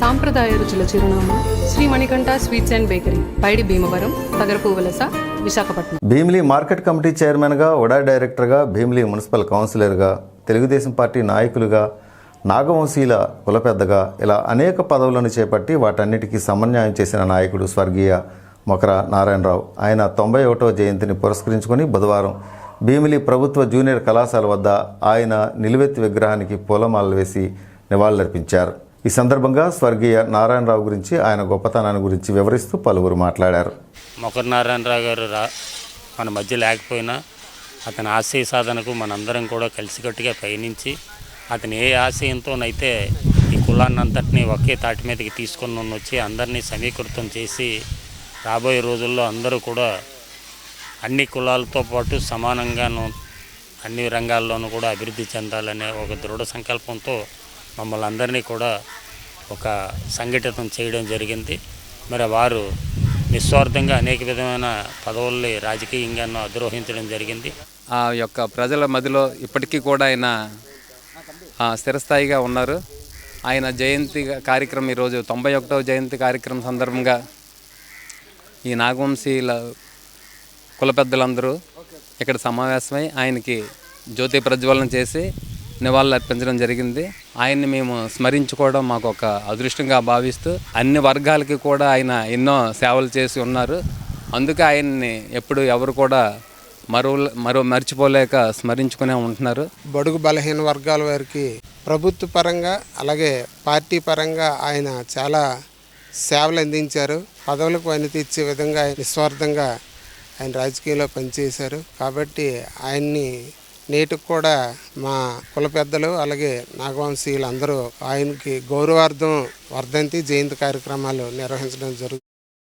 సాంప్రదాయ రుచుల చిరునామా Sri Manikanta sweets and bakery Paidi Bhimavaram Pagarapu Valasa Visakhapatnam. Bheemili market committee చైర్మన్గా ఉడా డైరెక్టర్గా భీమిలి మున్సిపల్ కౌన్సిలర్గా తెలుగుదేశం పార్టీ నాయకులుగా నాగవంశీల కులపెద్దగా ఇలా అనేక పదవులను చేపట్టి వాటన్నిటికీ సమన్వయం చేసిన నాయకుడు స్వర్గీయ మొకర నారాయణరావు. ఆయన తొంభై ఒకటో జయంతిని పురస్కరించుకొని బుధవారం భీమిలి ప్రభుత్వ జూనియర్ కళాశాల వద్ద ఆయన నిలువెత్తి విగ్రహానికి పూలమాలలు వేసి నివాళులర్పించారు. ఈ సందర్భంగా స్వర్గీయ నారాయణరావు గురించి ఆయన గొప్పతనాన్ని గురించి వివరిస్తూ పలువురు మాట్లాడారు. మొకర్ నారాయణరావు గారు రా మన మధ్య లేకపోయినా అతని ఆశయ సాధనకు మనందరం కూడా కలిసికట్టుగా పయనించి అతని ఏ ఆశయంతోనైతే ఈ కులాన్ని అంతటినీ ఒకే తాటి మీదకి తీసుకొని వచ్చి అందరినీ సమీకృతం చేసి రాబోయే రోజుల్లో అందరూ కూడా అన్ని కులాలతో పాటు సమానంగాను అన్ని రంగాల్లోనూ కూడా అభివృద్ధి చెందాలనే ఒక దృఢ సంకల్పంతో మమ్మల్ని అందరినీ కూడా ఒక సంఘటితం చేయడం జరిగింది. మరి వారు నిస్వార్థంగా అనేక విధమైన పదవుల్ని రాజకీయంగా అధిరోహించడం జరిగింది. ఆ యొక్క ప్రజల మధ్యలో ఇప్పటికీ కూడా ఆయన స్థిరస్థాయిగా ఉన్నారు. ఆయన జయంతి కార్యక్రమం ఈరోజు తొంభై ఒకటవ జయంతి కార్యక్రమం సందర్భంగా ఈ నాగవంశీల కుల పెద్దలందరూ ఇక్కడ సమావేశమై ఆయనకి జ్యోతి ప్రజ్వలన చేసి నివాళులు అర్పించడం జరిగింది. ఆయన్ని మేము స్మరించుకోవడం మాకు ఒక అదృష్టంగా భావిస్తూ అన్ని వర్గాలకి కూడా ఆయన ఎన్నో సేవలు చేసి ఉన్నారు. అందుకే ఆయన్ని ఎప్పుడు ఎవరు కూడా మరో మరో మర్చిపోలేక స్మరించుకునే ఉంటున్నారు. బడుగు బలహీన వర్గాల వారికి ప్రభుత్వ పరంగా అలాగే పార్టీ పరంగా ఆయన చాలా సేవలు అందించారు. పదవులకు పని తెచ్చే విధంగా నిస్వార్థంగా ఆయన రాజకీయంలో పనిచేశారు. కాబట్టి ఆయన్ని నేటికి కూడా మా కుల పెద్దలు అలాగే నాగవంశీయులు అందరూ ఆయనకి గౌరవార్థం వర్ధంతి జయంతి కార్యక్రమాలు నిర్వహించడం జరుగుతుంది